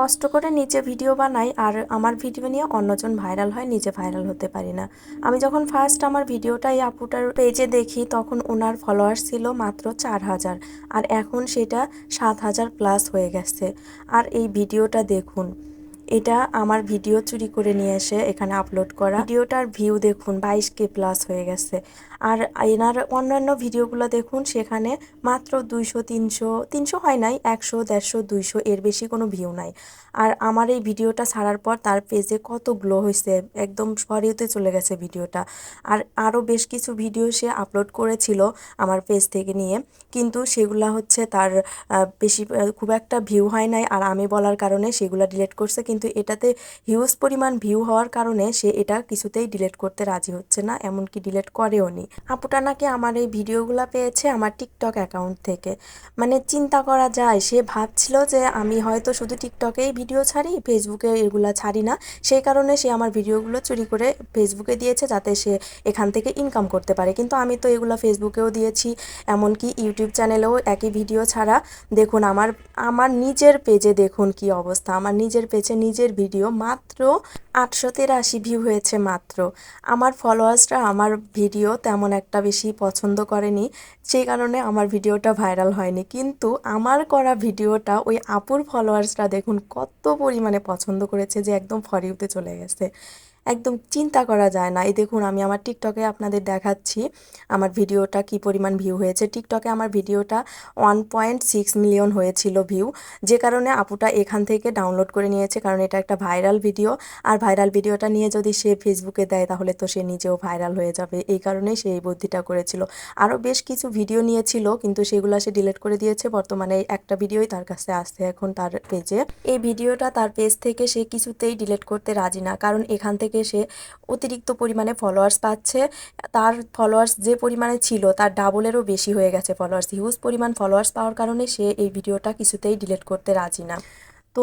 কষ্ট করে নিজে ভিডিও বানাই আর আমার ভিডিও নিয়ে অন্যজন ভাইরাল হয়, নিজে ভাইরাল হতে পারি না। আমি যখন ফার্স্ট আমার ভিডিওটা এই আপুটার পেজে দেখি, তখন ওনার ফলোয়ার ছিল মাত্র চার হাজার। আর এখন সেটা সাত হাজার প্লাস হয়ে গেছে। আর এই ভিডিওটা দেখুন। এটা আমার ভিডিও চুরি করে নিয়ে এসে এখানে আপলোড করা। ভিডিওটার ভিউ দেখুন, বাইশ কে প্লাস হয়ে গেছে। আর এনার অন্যান্য ভিডিওগুলো দেখুন, সেখানে মাত্র দুইশো, তিনশো তিনশো হয় নাই, একশো, দেড়শো, দুইশো এর বেশি কোনো ভিউ নাই। আর আমার এই ভিডিওটা ছাড়ার পর তার পেজে কত গ্লো হয়েছে একদম সরিয়েতে চলে গেছে ভিডিওটা। আর আরও বেশ কিছু ভিডিও সে আপলোড করেছিল আমার পেজ থেকে নিয়ে। কিন্তু সেগুলা হচ্ছে তার বেশি খুব একটা ভিউ হয় নাই। আর আমি বলার কারণে সেগুলো ডিলিট করছে। কিন্তু এটাতে হিউজ পরিমাণ ভিউ হওয়ার কারণে সে এটা কিছুতেই ডিলেট করতে রাজি হচ্ছে না, এমনকি ডিলেট করেও নি। আপুটা নাকি আমার এই ভিডিওগুলো পেয়েছে আমার টিকটক অ্যাকাউন্ট থেকে। মানে চিন্তা করা যায়, সে ভাবছিল যে আমি হয়তো শুধু টিকটকেই ভিডিও ছাড়ি ফেসবুকে এগুলা ছাড়ি না, সেই কারণে সে আমার ভিডিওগুলো চুরি করে ফেসবুকে দিয়েছে যাতে সে এখান থেকে ইনকাম করতে পারে। কিন্তু আমি তো এগুলো ফেসবুকেও দিয়েছি, এমনকি ইউটিউব চ্যানেলেও একই ভিডিও ছাড়া। দেখুন, আমার আমার নিজের পেজে দেখুন কি অবস্থা, আমার নিজের পেজে নিজের ভিডিও মাত্র আটশো তেরাশি ভিউ হয়েছে মাত্র। আমার ফলোয়ার্সরা আমার ভিডিও তেমন একটা বেশি পছন্দ করেনি, সেই কারণে আমার ভিডিওটা ভাইরাল হয়নি। কিন্তু আমার করা ভিডিওটা ওই আপুর ফলোয়ার্সরা দেখুন কত পরিমাণে পছন্দ করেছে যে একদম ফরিউতে চলে গেছে। একদম চিন্তা করা যায় না। এই দেখুন, আমি আমার টিকটকে আপনাদের দেখাচ্ছি আমার ভিডিওটা কি পরিমাণ ভিউ হয়েছে। টিকটকে আমার ভিডিওটা ওয়ান পয়েন্ট সিক্স মিলিয়ন হয়েছিল ভিউ যে কারণে আপুটা এখান থেকে ডাউনলোড করে নিয়েছে, কারণ এটা একটা ভাইরাল ভিডিও আর ভাইরাল ভিডিওটা নিয়ে যদি সে ফেসবুকে দেয়, তাহলে তো সে নিজেও ভাইরাল হয়ে যাবে। এই কারণেই সে এই বুদ্ধিটা করেছিল। আরও বেশ কিছু ভিডিও নিয়েছিল, কিন্তু সেগুলো সে ডিলিট করে দিয়েছে। বর্তমানে একটা ভিডিওই তার কাছে আসছে এখন তার পেজে এই ভিডিওটা তার পেজ থেকে সে কিছুতেই ডিলিট করতে রাজি না, কারণ এখান থেকে সে অতিরিক্ত পরিমাণে ফলোয়ার্স পাচ্ছে। তার ফলোয়ার্স যে পরিমাণে ছিল, তার ডাবলেরও বেশি হয়ে গেছে ফলোয়ার্স হিউজ পরিমাণ ফলোয়ার্স পাওয়ার কারণে সে এই ভিডিওটা কিছুতেই ডিলিট করতে রাজি না। তো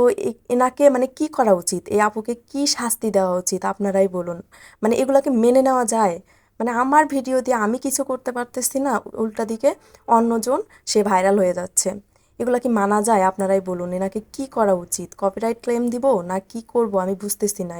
এনাকে মানে কি করা উচিত? এই আপুকে কি শাস্তি দেওয়া উচিত? আপনারাই বলুন। মানে এগুলোকে মেনে নেওয়া যায়? মানে আমার ভিডিও দিয়ে আমি কিছু করতে পারতেছি না, উল্টা দিকে অন্যজন সে ভাইরাল হয়ে যাচ্ছে। এগুলো কি মানা যায়? আপনারাই বলুন। এনাকে কি করা উচিত? কপিরাইট ক্লেম দিব না কি করব? আমি বুঝতেছি না।